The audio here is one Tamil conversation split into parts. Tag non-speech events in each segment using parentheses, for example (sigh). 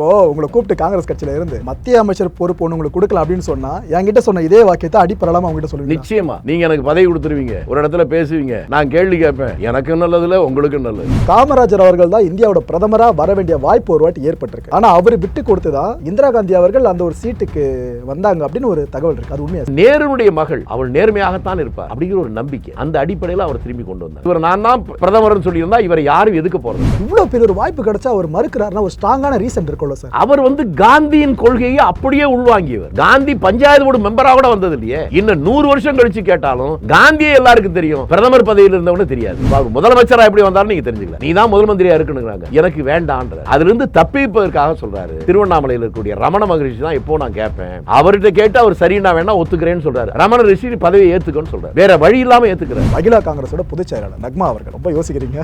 இப்போ உங்களை கூப்பிட்டு காங்கிரஸ் கட்சியில இருந்து மத்திய அமைச்சர் பொறுப்பு ஒன்று உங்களுக்கு கொடுக்கல அப்படின்னு சொன்னா என்கிட்ட சொன்ன இதே வாக்கியத்தை அடிப்படலாம அவங்ககிட்ட சொல்லுவீங்க நிச்சயமா. நீங்க எனக்கு பதவி கொடுத்துருவீங்க. ஒரு இடத்துல பேசுவீங்க. நான் கேள்வி கேட்பேன். எனக்கும் நல்லதுல உங்களுக்கும் நல்லது காமராஜர் அவர்கள் தான் இந்தியாவோட பிரதமரா வர வேண்டிய வாய்ப்பு ஒரு வாட்டி ஏற்பட்டிருக்கு. ஆனா அவர் விட்டு கொடுத்துதான் இந்திரா காந்தி அவர்கள் அந்த ஒரு சீட்டுக்கு வந்தாங்க அப்படின்னு ஒரு தகவல் இருக்கு. அது உண்மையா? நேருனுடைய மகள் அவள் நேர்மையாகத்தான் இருப்பார் அப்படிங்கிற ஒரு நம்பிக்கை அந்த அடிப்படையில் அவர் திரும்பி கொண்டு வந்தார். இவர் நான் தான் பிரதமர்னு சொல்லியிருந்தா இவரை யாரும் எதுக்க போறது. இவ்வளவு பெரிய ஒரு வாய்ப்பு கிடைச்சா அவர் மறுக்கிறாருன்னா ஒரு ஸ்ட்ராங்கான ரீசன் இருக்கும்ல சார். அவர் வந்து காந்தியின் கொள்கையை அப்படியே உள்வாங்கியவர். காந்தி பஞ்சாயத்து போர்டு மெம்பரா கூட வந்தது இல்லையே இன்னும் நூறு வருஷம் கழிச்சு கேட்டாலும் காந்தியே எல்லாருக்கும் தெரியும். பிரதமர் பதவியில் இருந்தவனு தெரியாது. முதலமைச்சரா எப்படி வந்தாலும் நீங்க தெரிஞ்சுக்கல. நீ தான் முதல் மந்திரியா இருக்கணுங்கிறாங்க. எனக்கு வேண்டான்ற அதுல இருந்து தப்பிப்பதற்காக சொல்றாரு. திருவண்ணாமலையில் இருக்கக்கூடிய ரமண மகரிஷி தான் இப்போ நான் கேட்பேன். அவர்கிட்ட கேட்டு அவர் சரி நான் வேணா ஒத்துக்கிறேன்னு சொல்றாரு. ரமண ரிஷி பதவியை ஏத்துக்கன்னு சொல்றாரு. வேற வழி இல்லாம ஏத்துக்கிறார். மகிழா காங்கிரஸோட பொதுச் செயலாளர் நக்மா அவர்கள் ரொம்ப யோசிக்கிறீங்க?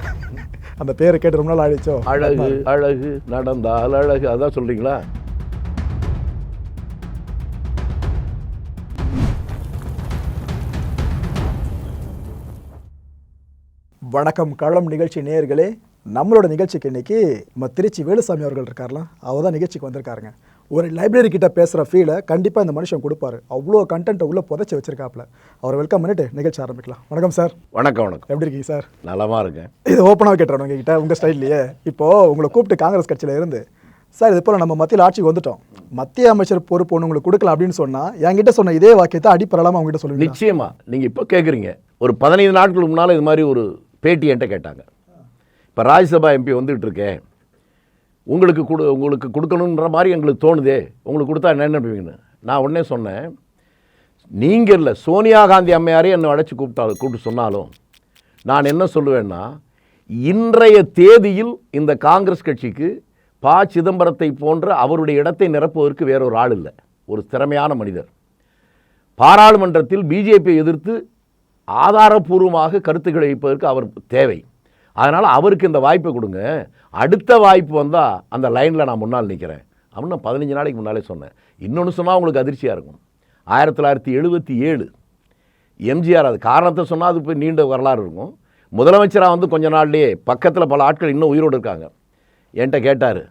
அந்த பேரை கேட்டு ரொம்ப நாள் ஆயிடுச்சோ? அழகு அழகு நடந்தால் அழகு. அதான் சொல்றீங்களா? வணக்கம் களம் நிகழ்ச்சி நேயர்களே. நம்மளோட நிகழ்ச்சிக்கு இன்னைக்கு நம்ம திருச்சி வேலுசாமி அவர்கள் இருக்கார்லாம் அவர் தான் நிகழ்ச்சிக்கு வந்திருக்காருங்க. ஒரு லைப்ரரி கிட்ட பேசுகிற ஃபீலை கண்டிப்பாக இந்த மனுஷன் கொடுப்பாரு. அவ்வளோ கண்டென்ட்டை உள்ளே புதைச்சி வச்சிருக்காப்புல. அவர் வெல்கம் பண்ணிட்டு நிகழ்ச்சி ஆரம்பிக்கலாம். வணக்கம் சார் வணக்கம் வணக்கம். எப்படி இருக்கீங்க சார் நலமா இருக்கேன். இது ஓப்பனாக கேட்டுறோம் உங்ககிட்ட உங்கள் ஸ்டைல்லையே இப்போது உங்களை கூப்பிட்டு காங்கிரஸ் கட்சியில் இருந்து சார் இது போல் நம்ம மத்தியில் ஆட்சிக்கு வந்துட்டோம். மத்திய அமைச்சர் பொறுப்பு ஒன்று உங்களுக்கு கொடுக்கல அப்படின்னு சொன்னால் என்கிட்ட சொன்ன இதே வாக்கியத்தை அடிப்படலாமல் அவங்ககிட்ட சொல்லுவீங்க நிச்சயமா. நீங்க இப்போ கேட்குறீங்க ஒரு பதினைந்து நாட்களுக்கு முன்னால இது மாதிரி ஒரு பேட்டி என்கிட்ட கேட்டாங்க. இப்போ ராஜ்யசபா எம்பி வந்துட்டு இருக்கேன். உங்களுக்கு கொடு உங்களுக்கு கொடுக்கணுன்ற மாதிரி எங்களுக்கு தோணுதே. உங்களுக்கு கொடுத்தா என்ன நினைப்பீங்கன்னு நான் உடனே சொன்னேன் நீங்கள் இல்லை சோனியா காந்தி அம்மையாரே என்னை அழைச்சி கூப்பிட்டாலும் கூப்பிட்டு சொன்னாலும் நான் என்ன சொல்லுவேன்னா இன்றைய தேதியில் இந்த காங்கிரஸ் கட்சிக்கு ப. சிதம்பரத்தை போன்ற அவருடைய இடத்தை நிரப்புவதற்கு வேற ஒரு ஆள் இல்லை. ஒரு திறமையான மனிதர். பாராளுமன்றத்தில் பிஜேபியை எதிர்த்து ஆதாரபூர்வமாக கருத்துக்களை வைப்பதற்கு அவர் தேவை. அதனால் அவருக்கு இந்த வாய்ப்பை கொடுங்க. அடுத்த வாய்ப்பு வந்தால் அந்த லைனில் நான் முன்னால் நிற்கிறேன் அப்படின்னு நான் பதினஞ்சு நாளைக்கு முன்னாலே சொன்னேன். இன்னொன்று சொன்னால் உங்களுக்கு அதிர்ச்சியாக இருக்கும். ஆயிரத்தி தொள்ளாயிரத்தி எழுபத்தி ஏழு. எம்ஜிஆர் அது காரணத்தை சொன்னால் அது போய் நீண்ட வரலாறு இருக்கும். முதலமைச்சராக வந்து கொஞ்ச நாள்லேயே பக்கத்தில் பல ஆட்கள் இன்னும் உயிரோடு இருக்காங்க. என்கிட்ட கேட்டார்.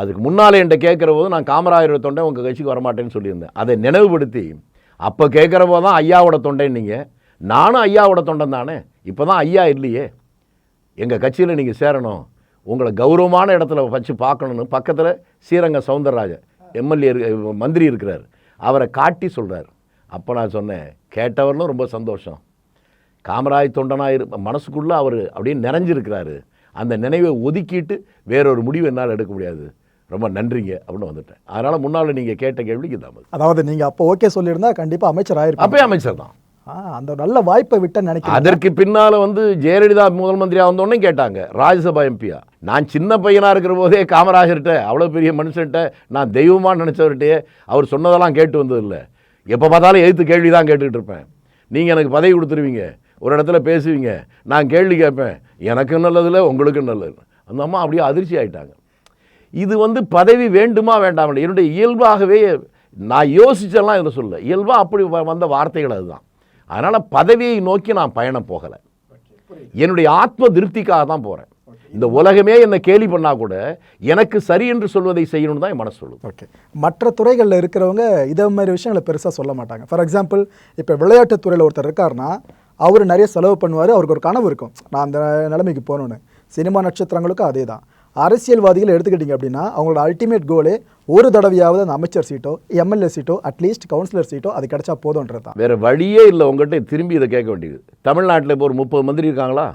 அதுக்கு முன்னாலே என்கிட்ட கேட்குற போது நான் காமராஜரோட தொண்டை உங்கள் கட்சிக்கு வரமாட்டேன்னு சொல்லியிருந்தேன். அதை நினைவுபடுத்தி அப்போ கேட்குற போது தான் ஐயாவோட தொண்டைன்னு நீங்கள் நானும் ஐயாவோட தொண்டன் தானே இப்போ தான் ஐயா இல்லையே. எங்கள் கட்சியில் நீங்கள் சேரணும். உங்களை கௌரவமான இடத்துல வச்சு பார்க்கணுன்னு பக்கத்தில் ஸ்ரீரங்க சவுந்தரராஜன் எம்எல்ஏ மந்திரி இருக்கிறார். அவரை காட்டி சொல்கிறார் அப்போ நான் சொன்னேன் கேட்டவர்களும் ரொம்ப சந்தோஷம். காமராஜ் தொண்டனாக இரு மனசுக்குள்ளே அவர் அப்படியே நிறைஞ்சிருக்கிறாரு. அந்த நினைவை ஒதுக்கிட்டு வேறொரு முடிவு என்னால் எடுக்க முடியாது. ரொம்ப நன்றிங்க அப்படின்னு வந்துட்டேன். அதனால் முன்னால் நீங்கள் கேட்ட கேள்விக்கு தான். அதாவது நீங்கள் அப்போ ஓகே சொல்லியிருந்தா கண்டிப்பாக அமைச்சர் ஆயிருப்பாங்க அப்பயே அமைச்சர் தான். அந்த நல்ல வாய்ப்பை விட்ட நினைக்கிறேன். அதற்கு பின்னால வந்து ஜெயலலிதா முதல் மந்திரியா வந்தோடனே கேட்டாங்க ராஜ்யசபா எம்பியா நான் சின்ன பையனா இருக்கிற போதே காமராஜர்கிட்ட அவ்வளோ பெரிய மனுஷன்கிட்ட நான் தெய்வமாக நினைச்சவர்கிட்டயே அவர் சொன்னதெல்லாம் கேட்டு வந்தது இல்லை. எப்போ பார்த்தாலும் எழுத்து கேள்வி தான் கேட்டுக்கிட்டு இருப்பேன். நீங்கள் எனக்கு பதவி கொடுத்துருவீங்க ஒரு இடத்துல பேசுவீங்க நான் கேள்வி கேட்பேன். எனக்கும் நல்லதில்ல உங்களுக்கும் நல்லது அந்த அம்மா அப்படியே அதிர்ச்சி ஆகிட்டாங்க இது வந்து பதவி வேண்டுமா வேண்டாமல் என்னுடைய இயல்பாகவே நான் யோசிச்செல்லாம் இதை சொல்ல இயல்பாக அப்படி வந்த வார்த்தைகள் அதுதான். அதனால் பதவியை நோக்கி நான் பயணம் போகலை. என்னுடைய ஆத்ம திருப்திக்காக தான் போகிறேன் இந்த உலகமே என்னை கேலி பண்ணால் கூட எனக்கு சரி என்று சொல்வதை செய்யணும்னு தான் என் மனசு சொல்லுது. ஓகே. மற்ற துறைகளில் இருக்கிறவங்க இதை மாதிரி விஷயங்களை பெருசாக சொல்ல மாட்டாங்க. ஃபார் எக்ஸாம்பிள் இப்போ விளையாட்டுத் துறையில் ஒருத்தர் இருக்காருன்னா அவர் நிறைய செலவு பண்ணுவார் அவருக்கு ஒரு கனவு இருக்கும். நான் அந்த நிலைமைக்கு போகணுன்னு சினிமா நட்சத்திரங்களுக்கும் அதே தான் அரசியல்வாதிகள் எடுத்துக்கிட்டிங்க அப்படின்னா அவங்களோட அல்டிமேட் கோலே ஒரு தடவையாவது அந்த அமைச்சர் சீட்டோ எம்எல்ஏ சீட்டோ அட்லீஸ்ட் கவுன்சிலர் சீட்டோ அது கிடைச்சா போதுன்றது தான். வேற வழியே இல்லை உங்கள்கிட்ட திரும்பி இதை கேட்க வேண்டியது. தமிழ்நாட்டில் இப்போ ஒரு முப்பது மந்திரி இருக்காங்களா?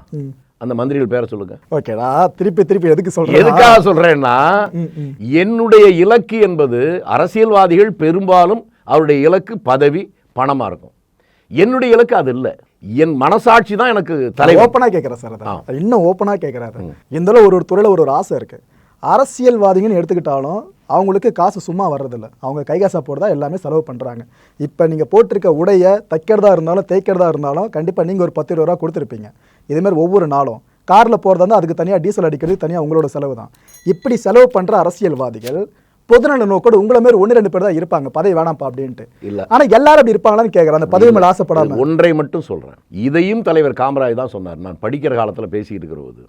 அந்த மந்திரிகள் பேரை சொல்லுங்க. ஓகேடா திருப்பி திருப்பி எதுக்கு சொல்கிறேன் எதுக்காக சொல்றேன்னா என்னுடைய இலக்கு என்பது அரசியல்வாதிகள் பெரும்பாலும் அவருடைய இலக்கு பதவி பணமா இருக்கும். என்னுடைய இலக்கு அது இல்லை. என் மனசாட்சி தான் எனக்கு தலைவர். ஓப்பனாக கேட்குறேன் சார் அதை. இன்னும் ஓப்பனாக கேட்குறாரு. இந்த ஒரு ஒரு துறையில் ஒரு ஒரு ஆசை இருக்கு. அரசியல்வாதிங்கன்னு எடுத்துக்கிட்டாலும் அவங்களுக்கு காசு சும்மா வர்றதில்ல. அவங்க கைகாசா போட்டு எல்லாமே செலவு பண்ணுறாங்க இப்போ நீங்கள் போட்டிருக்க உடைய தைக்கிறதா இருந்தாலும் தேய்க்கிறதா இருந்தாலும் கண்டிப்பாக நீங்கள் ஒரு பத்து இருபது ரூபா கொடுத்துருப்பீங்க. இதேமாதிரி ஒவ்வொரு நாளும். காரில் போகிறதா இருந்தால் அதுக்கு தனியாக டீசல் அடிக்கிறது தனியாக உங்களோட செலவு தான் இப்படி செலவு பண்ணுற அரசியல்வாதிகள் பொதுநல நோக்கோடு உங்களை மாதிரி ஒன்று ரெண்டு பேர் தான் இருப்பாங்க. பதவி வேணாம்ப்பா அப்படின்ட்டு. இல்ல. ஆனால் எல்லாரும் அப்படி இருப்பாங்களான்னு கேட்குறேன் அந்த பதவி மேலே ஆசைப்படாம. ஒன்றை மட்டும் சொல்றேன். இதையும் தலைவர் காமராஜ் தான் சொன்னார். நான் படிக்கிற காலத்தில் பேசிக்கிட்டு இருக்கிற போது.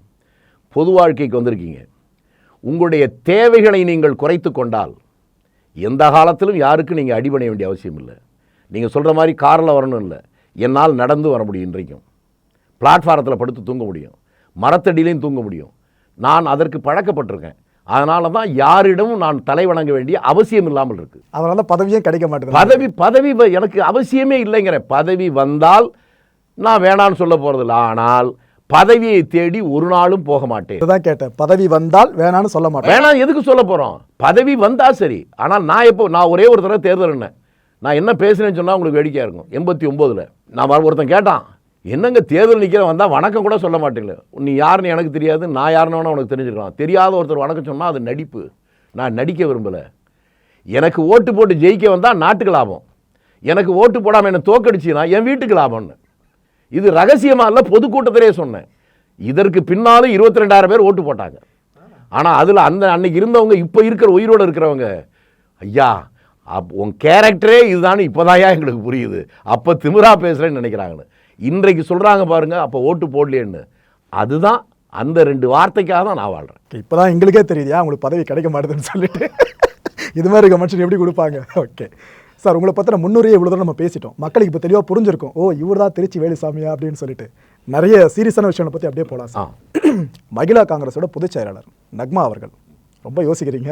பொது வாழ்க்கைக்கு வந்திருக்கீங்க. உங்களுடைய தேவைகளை நீங்கள் குறைத்து கொண்டால் எந்த காலத்திலும் யாருக்கும் நீங்கள் அடிபணிய வேண்டிய அவசியம் இல்லை. நீங்கள் சொல்கிற மாதிரி காரில் வரணும் இல்லை. என்னால் நடந்து வர முடியும் இன்றைக்கும். பிளாட்ஃபாரத்தில் படுத்து தூங்க முடியும். மரத்தடியிலையும் தூங்க முடியும். நான் அதற்கு பழக்கப்பட்டிருக்கேன். அதனால தான் யாரிடமும் நான் தலை வணங்க வேண்டிய அவசியம் இல்லாமல் இருக்குது அதனால பதவியும் கிடைக்க மாட்டேங்குது. பதவி பதவி வ- எனக்கு அவசியமே இல்லைங்கிற பதவி வந்தால் நான் வேணான்னு சொல்ல போகிறதில்ல ஆனால் பதவியை தேடி ஒரு நாளும் போக மாட்டேன். இதுதான் கேட்டேன். பதவி வந்தால் வேணான்னு சொல்ல மாட்டேன். வேணாம் எதுக்கு சொல்ல போகிறோம் பதவி வந்தா சரி. ஆனால் நான் எப்போ நான் ஒரே ஒரு தடவை தேர்தல் நான் என்ன பேசுனேன்னு சொன்னால் உங்களுக்கு வேடிக்கையாக இருக்கும். எண்பத்தி ஒம்போதில். நான் ஒருத்தன் கேட்டான். என்னங்க தேர்தல் நிற்கிற வந்தால் வணக்கம் கூட சொல்ல மாட்டேங்களே. நீ யாருன்னு எனக்கு தெரியாது நான் யாருன்னு உனக்கு தெரிஞ்சுக்கலாம் தெரியாத ஒருத்தர் வணக்கம் சொன்னால் அது நடிப்பு. நான் நடிக்க விரும்பலை. எனக்கு ஓட்டு போட்டு ஜெயிக்க வந்தால் நாட்டுக்கு லாபம். எனக்கு ஓட்டு போடாமல் என்னை தோக்கடிச்சுனா என் வீட்டுக்கு லாபம்னு. இது ரகசியமாக இல்லை பொதுக்கூட்டத்திலே சொன்னேன். இதற்கு பின்னாலும் இருபத்தி ரெண்டாயிரம் பேர் ஓட்டு போட்டாங்க. ஆனால் அதில் அந்த அன்னைக்கு இருந்தவங்க இப்போ இருக்கிற உயிரோடு இருக்கிறவங்க ஐயா அப் உன் கேரக்டரே இதுதான்னு இப்போதாயா எங்களுக்கு புரியுது. அப்போ திமிரா பேசுகிறேன்னு நினைக்கிறாங்கன்னு. இன்றைக்கு சொல்கிறாங்க பாருங்க அப்போ ஓட்டு போடலையேன்னு. அதுதான் அந்த ரெண்டு வார்த்தைக்காக தான் நான் வாழ்கிறேன் Okay, இப்பதான் எங்களுக்கே தெரியுதா உங்களுக்கு பதவி கிடைக்க மாட்டேதுன்னு சொல்லிட்டு. இது மாதிரி இருக்க மனுஷன் எப்படி கொடுப்பாங்க? ஓகே. சார் உங்களை பத்தின முன்னுரையை இவ்வளோ தூரம் நம்ம பேசிட்டோம். மக்களுக்கு இப்போ தெளிவாக புரிஞ்சிருக்கும். ஓ இவர் தான் திருச்சி வேலுசாமியா அப்படின்னு சொல்லிட்டு. நிறைய சீரியஸான விஷயங்களை பற்றி அப்படியே போகலாம் சார். மகிழா காங்கிரஸோட பொதுச் செயலாளர் நக்மா அவர்கள். ரொம்ப யோசிக்கிறீங்க?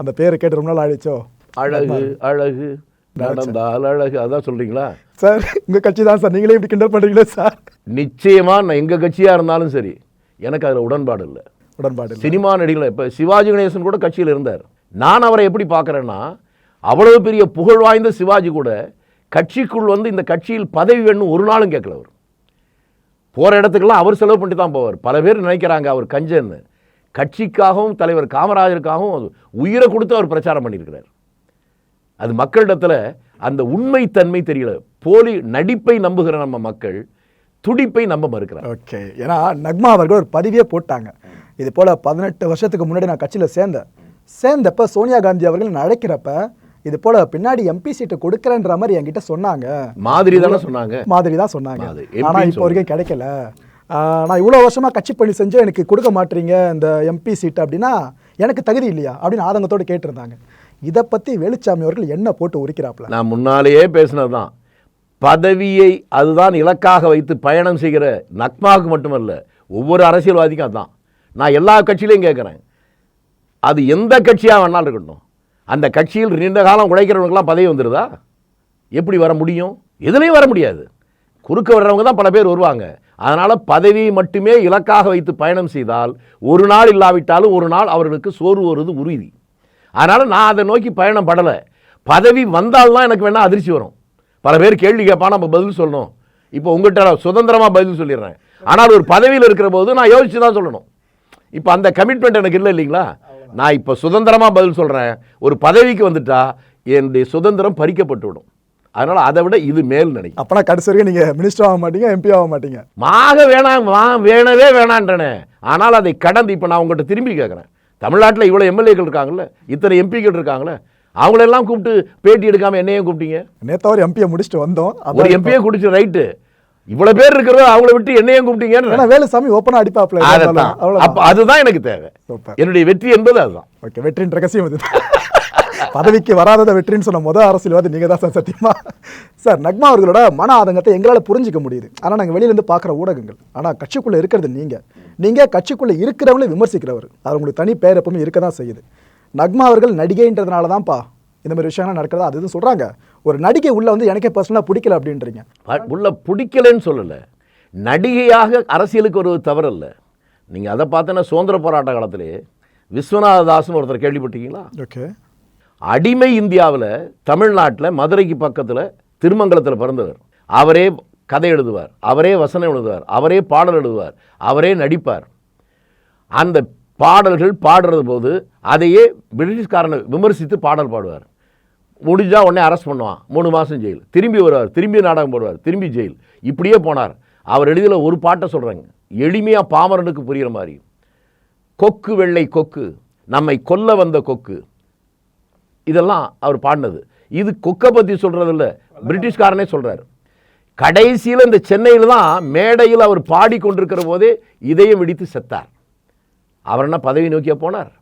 அந்த பேரை கேட்டு ரொம்ப நாள் ஆயிடுச்சோ? அழகு அழகு. நடந்தால் அழகு அதான் சொல்கிறீங்களா சார் உங்க கட்சி தான் சார். நீங்களே இப்படி கிண்டல் பண்றீங்களே சார்? நிச்சயமா நான் எங்க கட்சியா இருந்தாலும் சரி எனக்கு அதுல உடன்பாடு இல்லை. உடன்பாடு. சினிமா நடிகர்கள் இப்ப சிவாஜி கணேசன் கூட கட்சியில் இருந்தார். நான் அவரை எப்படி பார்க்கறேன்னா அவ்வளவு பெரிய புகழ் வாய்ந்த சிவாஜி கூட கட்சிக்குள் வந்து இந்த கட்சியில் பதவி வேணும் ஒரு நாளும் கேட்கல அவர். போற இடத்துக்கெல்லாம் அவர் செலவு பண்ணி தான் போவார். பல பேர் நினைக்கிறாங்க அவர் கஞ்சன்னு. கட்சிக்காகவும் தலைவர் காமராஜருக்காகவும் உயிரை கொடுத்து அவர் பிரச்சாரம் பண்ணியிருக்கிறார். அது மக்களிடத்துல அந்த உண்மைத்தன்மை தெரியல. போலி நடிப்பை நம்புகிற நம்ம மக்கள் துடிப்பை நம்ப மறுக்கிறார். ஓகே. ஏன்னா நக்மா அவர்கள் ஒரு பதிவே போட்டாங்க. இது போல பதினெட்டு வருஷத்துக்கு முன்னாடி நான் கட்சியில் சேர்ந்தேன். சேர்ந்தப்ப சோனியா காந்தி அவர்கள் அழைக்கிறப்ப இது போல பின்னாடி எம்பி சீட்டு கொடுக்குறேன்ற மாதிரி என்கிட்ட சொன்னாங்க. மாதிரி தானே சொன்னாங்க. மாதிரி தான் சொன்னாங்க. மாதிரி. ஆனா MP இப்போ வரைக்கும் கிடைக்கல. நான் இவ்வளோ வருஷமா கட்சி பணி செஞ்சு எனக்கு கொடுக்க மாட்டீங்க இந்த எம்பி சீட் அப்படின்னா எனக்கு தகுதி இல்லையா அப்படின்னு ஆதங்கத்தோடு கேட்டிருந்தாங்க. இதை பற்றி வேலுச்சாமி அவர்கள் என்ன போட்டு உரிக்கிறாப்ல நான் முன்னாலேயே பேசினது தான் பதவியை அதுதான் இலக்காக வைத்து பயணம் செய்கிற நக்மாவுக்கு மட்டுமல்ல ஒவ்வொரு அரசியல்வாதிக்கும் அதுதான் நான் எல்லா கட்சியிலையும் கேட்குறேன். அது எந்த கட்சியாக வேணாலும் இருக்கட்டும். அந்த கட்சியில் நீண்ட காலம் உழைக்கிறவங்களுக்கெல்லாம் பதவி வந்துடுதா எப்படி வர முடியும்? எதுலேயும் வர முடியாது. குறுக்க வர்றவங்க தான் பல பேர் வருவாங்க. அதனால் பதவியை மட்டுமே இலக்காக வைத்து பயணம் செய்தால் ஒரு நாள் இல்லாவிட்டாலும் ஒரு நாள் அவர்களுக்கு சோறு வருவது உறுதி. அதனால் நான் அதை நோக்கி பயணம் படலை. பதவி வந்தால்தான் எனக்கு வேணால் அதிர்ச்சி வரும். பல பேர் கேள்வி கேட்பான் நம்ம பதில் சொல்லணும். இப்போ உங்கள்கிட்ட சுதந்திரமாக பதில் சொல்லிடுறேன். ஆனால் ஒரு பதவியில் இருக்கிற போது நான் யோசிச்சு தான் சொல்லணும். இப்போ அந்த கமிட்மெண்ட் எனக்கு இல்லை இல்லைங்களா? நான் இப்போ சுதந்திரமாக பதில் சொல்கிறேன் ஒரு பதவிக்கு வந்துட்டா என்னுடைய சுதந்திரம் பறிக்கப்பட்டு விடும். அதனால் அதை விட இது மேல் நினைக்கிறேன் அப்பனா கடைசி வரைக்கும் நீங்க மினிஸ்டர் ஆக மாட்டீங்க எம்பி ஆக மாட்டீங்க. மாக வேணாம் வா வேணவே வேணான்றனே. ஆனால் அதை கடந்து இப்போ நான் உங்கள்கிட்ட திரும்பி கேட்குறேன். தமிழ்நாட்டில் இவ்வளோ எம்எல்ஏக்கள் இருக்காங்கல்ல இத்தனை எம்பிக்கள் இருக்காங்கல்ல அவங்களெல்லாம் கூப்பிட்டு பேட்டி எடுக்காமல் என்னையும் கூப்பிட்டீங்க? நேத்தவர் எம்பியை முடிச்சுட்டு வந்தோம். ஒரு எம்பியை குடிச்சு ரைட்டு. இவ்வளோ பேர் இருக்கிறத அவங்கள விட்டு என்னையும் கூப்பிட்டீங்கன்னு ஏன்னா வேலுசாமி ஓப்பனா அடிப்பாப்ல அதைத்தான். அப்போ அதுதான் எனக்கு தேவை. என்னுடைய வெற்றி என்பது அதுதான். ஓகே வெற்றியின் ரகசியம் இது (laughs) பதவிக்கு வராதத வெற்றின்னு சொன்ன முதல் அரசியல்வாதி நீங்க தான் சார் சத்தியமா? சார் நக்மா அவர்களோட மன ஆதங்கத்தை எங்களால் புரிஞ்சிக்க முடியுது. ஆனா நாங்க வெளியில இருந்து பார்க்குற ஊடகங்கள் ஆனா கட்சிக்குள்ள இருக்கிறது நீங்க. நீங்க கட்சிக்குள்ள இருக்கிறவங்களே விமர்சிக்கிறவர். அது உங்களுக்கு தனி பேர் எப்பவுமே இருக்க தான் செய்யுது. நக்மா அவர்கள் நடிகைன்றதுனால தான்ப்பா இந்த மாதிரி விஷயம்லாம் நடக்கிறதா? அது இதுன்னு சொல்றாங்க. ஒரு நடிகை உள்ள வந்து எனக்கே பர்சனலாக பிடிக்கல அப்படின்றீங்க. உள்ள பிடிக்கலன்னு சொல்லலை. நடிகையாக அரசியலுக்கு ஒரு தவறல்ல. நீங்கள் அதை பார்த்தோன்னா சுதந்திர போராட்ட காலத்திலே விஸ்வநாததாசன் ஒருத்தர் கேள்விப்பட்டீங்களா ஓகே. அடிமை இந்தியாவில் தமிழ்நாட்டில் மதுரைக்கு பக்கத்தில் திருமங்கலத்தில் பிறந்தவர். அவரே கதை எழுதுவார் அவரே வசனம் எழுதுவார் அவரே பாடல் எழுதுவார் அவரே நடிப்பார். அந்த பாடல்கள் பாடுறது போது அதையே பிரிட்டிஷ்காரனை விமர்சித்து பாடல் பாடுவார். முடிஞ்சா உடனே அரெஸ்ட் பண்ணுவான். மூணு மாதம் ஜெயில் திரும்பி வருவார் திரும்பி நாடகம் போடுவார் திரும்பி ஜெயில் இப்படியே போனார். அவர் எழுதியில் ஒரு பாட்டை சொல்கிறாங்க எளிமையாக பாமரனுக்கு புரிகிற மாதிரி. கொக்கு வெள்ளை கொக்கு நம்மை கொல்ல வந்த கொக்கு. இதெல்லாம் அவர் பாடினது. இது கொக்கை பற்றி சொல்கிறது இல்லை பிரிட்டிஷ்காரனே சொல்கிறார் கடைசியில் இந்த சென்னையில் தான் மேடையில் அவர் பாடிக்கொண்டிருக்கிற போதே இதயம் வெடித்து செத்தார். அவர் என்ன பதவி நோக்கிய போனார்?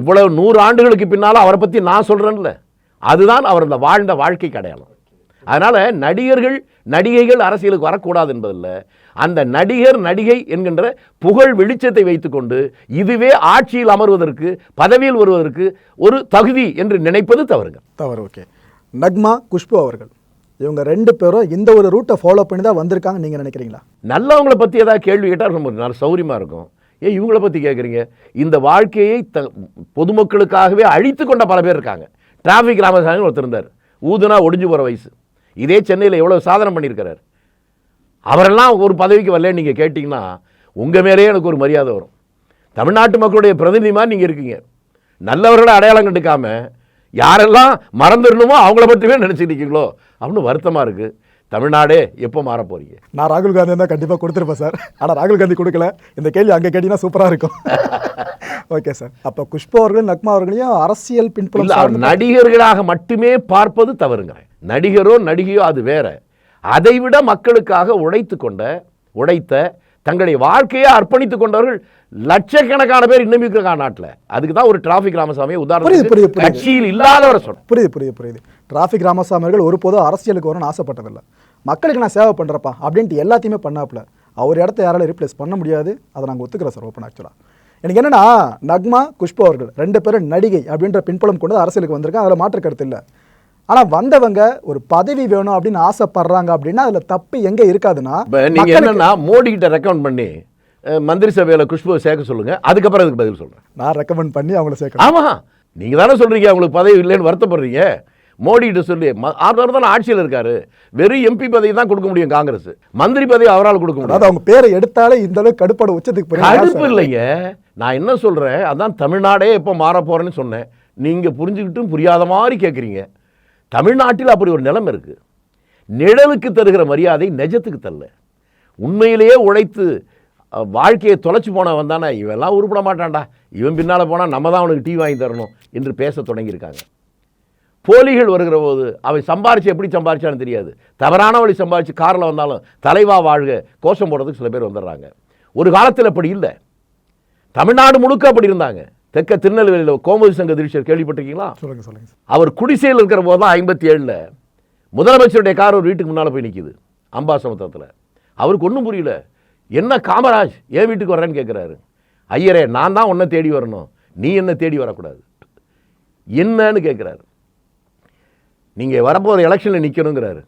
இவ்வளவு நூறு ஆண்டுகளுக்கு பின்னால் அவரை பற்றி நான் சொல்கிறேன்ல அதுதான் அவர் இந்த வாழ்ந்த வாழ்க்கை அடையாளம். அதனால் நடிகர்கள் நடிகைகள் அரசியலுக்கு வரக்கூடாது என்பதில்லை. அந்த நடிகர் நடிகை என்கின்ற புகழ் வெளிச்சத்தை வைத்துக்கொண்டு இதுவே ஆட்சியில் அமர்வதற்கு பதவியில் வருவதற்கு ஒரு தகுதி என்று நினைப்பது தவறுங்க. தவறு ஓகே. நக்மா குஷ்பு அவர்கள். இவங்க ரெண்டு பேரும் இந்த ஒரு ரூட்டை ஃபாலோ பண்ணி தான் வந்திருக்காங்க நீங்கள் நினைக்கிறீங்களா? நல்லவங்களை பற்றி ஏதாவது கேள்வி கேட்டால் ரொம்ப நல்ல சௌரியமாக இருக்கும். ஏன் இவங்கள பற்றி கேட்குறீங்க இந்த வாழ்க்கையை த பொதுமக்களுக்காகவே அழித்து கொண்ட பல பேர் இருக்காங்க. டிராஃபிக் ராமசாமி ஒருத்தர் இருந்தார். ஊதுனா ஒடிஞ்சு போகிற வயசு. இதே சென்னையில் எவ்வளோ சாதனை பண்ணியிருக்கிறார். அவரெல்லாம் ஒரு பதவிக்கு வரலன்னு நீங்கள் கேட்டிங்கன்னா உங்கள் மேலேயே எனக்கு ஒரு மரியாதை வரும். தமிழ்நாட்டு மக்களுடைய பிரதிநிதி மாதிரி நீங்கள் இருக்கீங்க. நல்லவர்களை அடையாளம் கண்டுக்காம யாரெல்லாம் மறந்துடணுமோ அவங்கள பற்றியே நினச்சிட்டு இருக்கீங்களோ? அப்படின்னு வருத்தமாக இருக்குது தமிழ்நாடே எப்போ மாற போறீங்க? நான் ராகுல் காந்தி தான் கண்டிப்பாக கொடுத்துருப்பேன் சார். ஆனால் ராகுல் காந்தி கொடுக்கல. இந்த கேள்வி அங்கே கேட்டிங்கன்னா சூப்பராக இருக்கும். ஓகே சார் அப்போ குஷ்பு அவர்கள் நக்மா அவர்களையும் அரசியல் பின்புலம் நடிகர்களாக மட்டுமே பார்ப்பது தவறுங்கிறேன் நடிகரோ நடிகையோ அது வேற. அதைவிட மக்களுக்காக உழைத்து கொண்ட உழைத்த தங்களுடைய வாழ்க்கையை அர்ப்பணித்துக் கொண்டவர்கள் லட்சக்கணக்கான பேர் இன்னும் இருக்காங்க நாட்டில். அதுக்கு தான் ஒரு டிராஃபிக் ராமசாமி புரியுது. கட்சியில் இல்லாதவரை சொல்றேன் புரியுது புரியுது புரியுது. டிராஃபிக் ராமசாமி அவர்கள் ஒருபோதும் அரசியலுக்கு வரணும்னு ஆசைப்பட்டதில்லை. மக்களுக்கு நான் சேவை பண்ணுறப்பா அப்படின்ட்டு எல்லாத்தையுமே பண்ணாப்புல. அவர் இடத்த யாராலும் ரீப்ளேஸ் பண்ண முடியாது. அதை நாங்கள் ஒத்துக்கிறோம் சார் ஓப்பன் ஆக்சுவலாக எனக்கு என்னன்னா நக்மா குஷ்பு அவர்கள் ரெண்டு பேரும் நடிகை அப்படின்ற பின்புலம் கொண்டு அரசியலுக்கு வந்திருக்காங்க. அதில் மாற்று கருத்து இல்லை. ஆனால் வந்தவங்க ஒரு பதவி வேணும் அப்படின்னு ஆசைப்படுறாங்க அப்படின்னா அதில் தப்பு எங்கே இருக்காதுன்னா இப்ப நீங்க மக்களுக்கு- என்னன்னா மோடி கிட்ட ரெக்கமெண்ட் பண்ணி மந்திரி சபையில குஷ்புவை சேர்க்க சொல்லுங்க அதுக்கப்புறம் அதுக்கு பதில் சொல்றேன். நான் ரெக்கமெண்ட் பண்ணி அவங்கள சேர்க்கணும். ஆமா. நீங்க தானே சொல்றீங்க அவங்களுக்கு பதவி இல்லைன்னு வருத்தப்படுறீங்க. மோடி கிட்ட சொல்லி ஆறு தானே ஆட்சியில் இருக்காரு. வெறும் எம்பி பதவி தான் கொடுக்க முடியும் காங்கிரஸ். மந்திரி பதவி அவரால் கொடுக்க முடியாது. அவங்க பேரை எடுத்தாலே இந்த அளவுக்கு கடுப்பாடு உச்சத்துக்கு கடுப்பு? இல்லைங்க. நான் என்ன சொல்றேன் அதான் தமிழ்நாடே எப்போ மாற போறேன்னு சொன்னேன். நீங்க புரிஞ்சுக்கிட்டும் புரியாத மாதிரி கேட்குறீங்க தமிழ்நாட்டில் அப்படி ஒரு நிலைமை இருக்குது நிழலுக்கு தருகிற மரியாதை நெஜத்துக்கு தரல. உண்மையிலேயே உழைத்து வாழ்க்கையை தொலைச்சி போனவன் தானே. இவெல்லாம் உருப்பட மாட்டான்டா. இவன் பின்னால் போனால் நம்ம தான் அவனுக்கு டீ வாங்கி தரணும் என்று பேச தொடங்கியிருக்காங்க. போலிகள் வருகிற போது அவன் சம்பாரித்து எப்படி சம்பாரிச்சான்னு தெரியாது. தவறான வழி சம்பாரித்து காரில் வந்தாலும் தலைவா வாழ்க கோஷம் போடுறதுக்கு சில பேர் வந்துடுறாங்க. ஒரு காலத்தில் அப்படி இல்லை. தமிழ்நாடு முழுக்க அப்படி இருந்தாங்க. தெற்க திருநெல்வேலியில் கோமதி சங்க திருஷ்யர் கேள்விப்பட்டிருக்கீங்களா? சொல்லுங்க சொல்லுங்க. அவர் குடிசையில் இருக்கிற போது தான் ஐம்பத்தி ஏழில் முதலமைச்சருடைய கார் ஒரு வீட்டுக்கு முன்னால் போய் நிற்கிது அம்பாசமுத்திரத்தில் அவருக்கு ஒன்றும் புரியல. என்ன காமராஜ் என் வீட்டுக்கு வர்றேன்னு கேட்குறாரு ஐயரே நான் தான் உன்னை தேடி வரணும். நீ என்ன தேடி வரக்கூடாது. என்னன்னு கேட்குறாரு நீங்கள் வரப்போகிற எலெக்ஷனில் நிற்கணுங்கிறாரு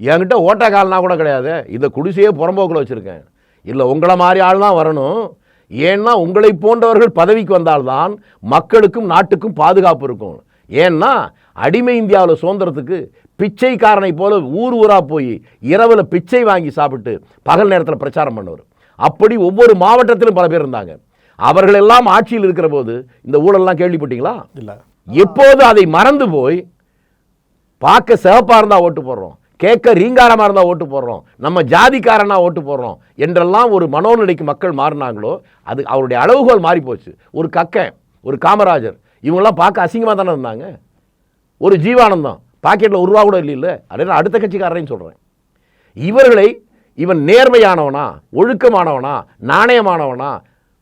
என்கிட்ட ஓட்ட கால்னா கூட கிடையாது. இந்த குடிசையே புறம்போக்கில் வச்சுருக்கேன். இல்லை உங்களை மாதிரி ஆள் தான் வரணும். ஏன்னா உங்களை போன்றவர்கள் பதவிக்கு வந்தால்தான் மக்களுக்கும் நாட்டுக்கும் பாதுகாப்பு இருக்கும். ஏன்னா அடிமை இந்தியாவில் சுதந்திரத்துக்கு பிச்சைக்காரனை போல ஊர் ஊரா போய் இரவில் பிச்சை வாங்கி சாப்பிட்டு பகல் நேரத்தில் பிரச்சாரம் பண்ணவர். அப்படி ஒவ்வொரு மாவட்டத்திலும் பல பேர் இருந்தாங்க. அவர்கள் எல்லாம் ஆட்சியில் இருக்கிற போது இந்த ஊழல்லாம் கேள்விப்பட்டீங்களா? இல்ல. எப்போது அதை மறந்து போய் பார்க்க சிவப்பா இருந்தா ஓட்டு போடுறோம். கேட்க ரீங்காரமாக இருந்தால் ஓட்டு போடுறோம். நம்ம ஜாதிக்காரனாக ஓட்டு போடுறோம். என்றெல்லாம் ஒரு மனோநிலைக்கு மக்கள் மாறினாங்களோ அது அவருடைய அளவுகோல் மாறிப்போச்சு. ஒரு கக்கன் ஒரு காமராஜர் இவங்கெல்லாம் பார்க்க அசிங்கமாக தானே இருந்தாங்க. ஒரு ஜீவானந்தம் பாக்கெட்டில் ஒரு ரூபா கூட இல்லைல்ல. அதே அடுத்த கட்சிக்காரரையும் சொல்கிறேன் இவர்களை இவன் நேர்மையானவனா ஒழுக்கமானவனா நாணயமானவனா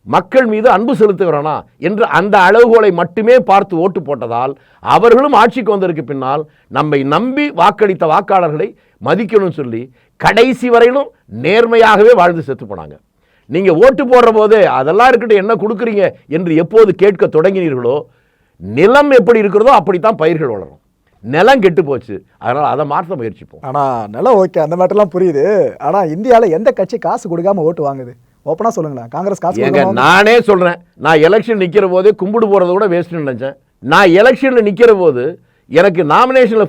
மக்கள் மீது அன்பு செலுத்துகிறானா என்று அந்த அளவுகோலை மட்டுமே பார்த்து ஓட்டு போட்டதால் அவர்களும் ஆட்சிக்கு வந்ததற்கு பின்னால் நம்மை நம்பி வாக்களித்த வாக்காளர்களை மதிக்கணும்னு சொல்லி கடைசி வரையிலும் நேர்மையாகவே வாழ்ந்து செத்து போனாங்க. நீங்கள் ஓட்டு போடுற போது அதெல்லாம் இருக்கட்டும் என்ன கொடுக்குறீங்க என்று எப்போது கேட்க தொடங்கினீர்களோ நிலம் எப்படி இருக்கிறதோ அப்படித்தான் பயிர்கள் வளரும். நிலம் கெட்டு போச்சு. அதனால் அதை மாற்ற முயற்சிப்போம். ஆனால் நிலம் ஓகே அந்த மாதிரிலாம் புரியுது. ஆனால் இந்தியாவில் எந்த கட்சி காசு கொடுக்காம ஓட்டு வாங்குது? ஓப்பனா சொல்லுங்களேன். காங்கிரஸ் காசு ஏங்க நானே சொல்றேன். நான் எலெக்ஷன் நிக்கிற போதே கும்பிடு போறத கூட வேஸ்ட்னு நினைச்சேன். நான் எலெக்ஷன்ல நிக்கிற போது எனக்கு நாமினேஷன்ல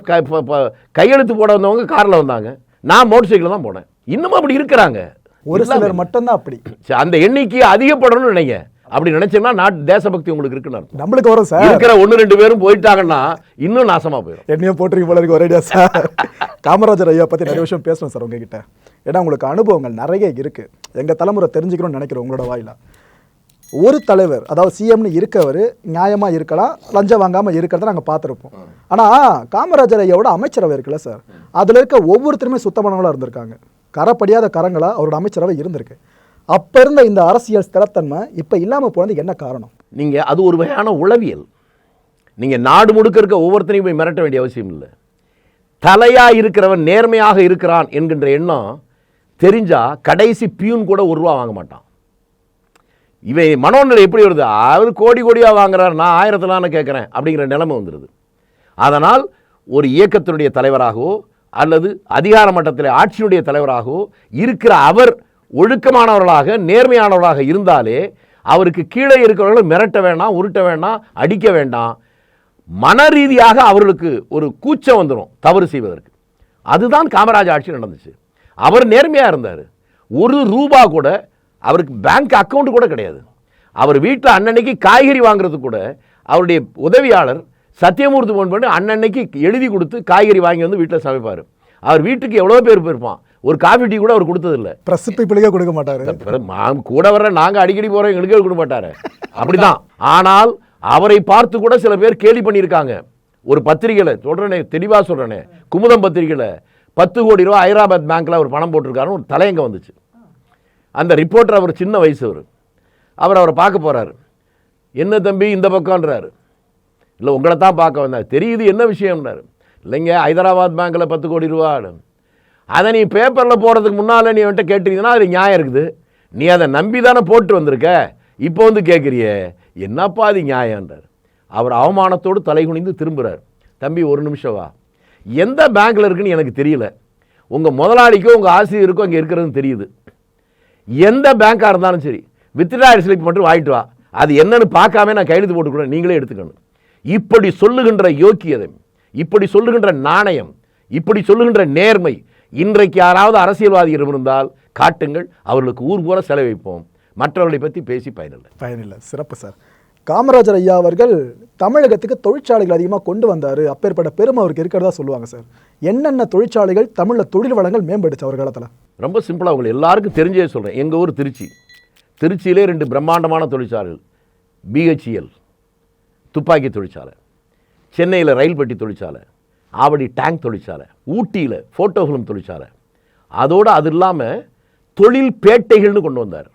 கையெழுத்து போட வந்தவங்க கார்ல வந்தாங்க. நான் மோட்டர் சைக்கிள் தான் போனேன். இன்னும் அப்படி இருக்கிறாங்க. ஒரு சிலர் மட்டும்தான் அப்படி. அந்த எண்ணிக்கையை அதிகப்படணும்னு நினைங்க. அப்படி நினைச்சேன்னா நாட்டு தேசபக்தி உங்களுக்கு இருக்குன்னு. நம்மளுக்கு வரும் சார். இருக்கிற ஒன்று ரெண்டு பேரும் போயிட்டாங்கன்னா இன்னும் நாசமா போயிடும் என்னையும் போட்டிருக்க போல இருக்கு ஒரேடியா சார். காமராஜர் ஐயா பத்தி நிறைய விஷயம் பேசணும் சார் உங்ககிட்ட. ஏன்னா உங்களுக்கு அனுபவங்கள் நிறைய இருக்கு. எங்க தலைமுறை தெரிஞ்சுக்கணும்னு நினைக்கிறேன் உங்களோட வாயில. ஒரு தலைவர் அதாவது சிஎம்னு இருக்கவர் நியாயமா இருக்கலாம் லஞ்சம் வாங்காம இருக்கிறத நாங்க பார்த்துருப்போம். ஆனா காமராஜர் ஐயாவோட அமைச்சரவை இருக்குல்ல சார். அதுல இருக்க ஒவ்வொருத்தருமே சுத்தமானவங்களா இருந்திருக்காங்க. கரப்படியாத கரங்களா அவரோட அமைச்சரவை இருந்திருக்கு. அப்போ இருந்த இந்த அரசியல் ஸ்திரத்தன்மை இப்போ இல்லாமல் போனதுக்கு என்ன காரணம்? நீங்கள் அது ஒரு வகையான உளவியல். நீங்கள் நாடு முழுக்க இருக்க ஒவ்வொருத்தனையும் போய் மிரட்ட வேண்டிய அவசியம் இல்லை. தலையாக இருக்கிறவன் நேர்மையாக இருக்கிறான் என்கின்ற எண்ணம் தெரிஞ்சா கடைசி பியூன் கூட ஒரு ரூபா வாங்க மாட்டான். இவன் மனோநிலை எப்படி வருது? அவர் கோடி கோடியாக வாங்குறார் நான் ஆயிரத்திலான கேட்குறேன் அப்படிங்கிற நிலைமை வந்துடுது அதனால் ஒரு இயக்கத்தினுடைய தலைவராகவோ அல்லது அதிகார மட்டத்தில் ஆட்சியினுடைய தலைவராகவோ இருக்கிற அவர் ஒழுக்கமானவர்களாக நேர்மையானவர்களாக இருந்தாலே அவருக்கு கீழே இருக்கிறவர்களை மிரட்ட வேண்டாம் உருட்ட வேண்டாம் அடிக்க வேண்டாம். மன ரீதியாக அவர்களுக்கு ஒரு கூச்சம் வந்துடும் தவறு செய்வதற்கு. அதுதான் காமராஜ் ஆட்சி நடந்துச்சு. அவர் நேர்மையாக இருந்தார். ஒரு ரூபா கூட அவருக்கு பேங்க் அக்கௌண்ட் கூட கிடையாது. அவர் வீட்டில் அன்னன்னைக்கு காய்கறி வாங்குறது கூட அவருடைய உதவியாளர் சத்தியமூர்த்தி ஃபோன் பண்ணி அன்னன்னைக்கு எழுதி கொடுத்து காய்கறி வாங்கி வந்து வீட்டில் சமைப்பார். அவர் வீட்டுக்கு எவ்வளோ பேர் போயிருப்பான். ஒரு காஃபி டீ கூட அவர் கொடுத்ததில்ல. பிரஸ் பீப்புளுக்கே கொடுக்க மாட்டாரு. கூட வர்ற நாங்க அடிக்கடி போறோம் எங்களுக்கே கொடுக்க மாட்டாரு. அப்படிதான். ஆனால் அவரை பார்த்து கூட சில பேர் கேலி பண்ணியிருக்காங்க. ஒரு பத்திரிகையில சொல்றேனே தெளிவா சொல்றேனே குமுதம் பத்திரிகையில பத்து கோடி ரூபாய் ஹைதராபாத் பேங்க்ல அவர் பணம் போட்டிருக்காருன்னு ஒரு தலையங்க வந்துச்சு. அந்த ரிப்போர்ட்டர் அவர் சின்ன வயசு அவர். அவர் அவரை பார்க்க போறாரு. என்ன தம்பி இந்த பக்கம்ன்றாரு. இல்லை உங்களை தான் பார்க்க வந்தார். தெரியுது என்ன விஷயம்னாரு இல்லைங்க ஹைதராபாத் பேங்க்கில் பத்து கோடி ரூபா அதை நீ பேப்பரில் போகிறதுக்கு முன்னால் நீ வந்துட்டு கேட்டிருந்தீங்கன்னா அது நியாயம் இருக்குது. நீ அதை நம்பி தானே போட்டு வந்திருக்க. இப்போ வந்து கேட்குறியே என்னப்பா அது நியாயன்றார் அவர் அவமானத்தோடு தலை குனிந்து திரும்புகிறார் தம்பி ஒரு நிமிஷம் வா. எந்த பேங்க்கில் இருக்குன்னு எனக்கு தெரியல. உங்கள் முதலாளிக்கோ உங்கள் ஆசிரியருக்கோ அங்கே இருக்கிறதுன்னு தெரியுது. எந்த பேங்காக இருந்தாலும் சரி வித்ட்ரா ஸ்லிப் மட்டும் வாங்கிட்டு வா. அது என்னன்னு பார்க்காம நான் கையெழுத்து போட்டுக்கணும் நீங்களே எடுத்துக்கணும். இப்படி சொல்லுகின்ற யோக்கியதை இப்படி சொல்லுகின்ற நாணயம் இப்படி சொல்லுகின்ற நேர்மை இன்றைக்கு யாராவது அரசியல்வாதிகள் இருந்தால் காட்டுங்கள் அவர்களுக்கு ஊர் போல செலவழிப்போம். மற்றவர்களை பற்றி பேசி பயனில்லை. பயனில்லை. சிறப்பு சார். காமராஜர் ஐயா அவர்கள் தமிழகத்துக்கு தொழிற்சாலைகள் அதிகமாக கொண்டு வந்தார். அப்பேற்பட்ட பெருமை அவருக்கு இருக்கிறதா சொல்லுவாங்க சார். என்னென்ன தொழிற்சாலைகள் தமிழில் தொழில் வளங்கள் மேம்படுச்சு அவர் காலத்தில்? ரொம்ப சிம்பிளாக உங்களுக்கு எல்லாருக்கும் தெரிஞ்சே சொல்கிறேன் எங்கள் ஊர் திருச்சி. திருச்சியிலே ரெண்டு பிரம்மாண்டமான தொழிற்சாலைகள். பிஹெச்இஎல் துப்பாக்கி தொழிற்சாலை. சென்னையில் ரயில் பெட்டி தொழிற்சாலை. ஆவடி டேங்க் தொழிற்சாலை ஊட்டியில் ஃபோட்டோ ஃபிலிம் தொழிற்சாலை. அதோடு அது இல்லாமல் தொழில் பேட்டைகள்னு கொண்டு வந்தார்.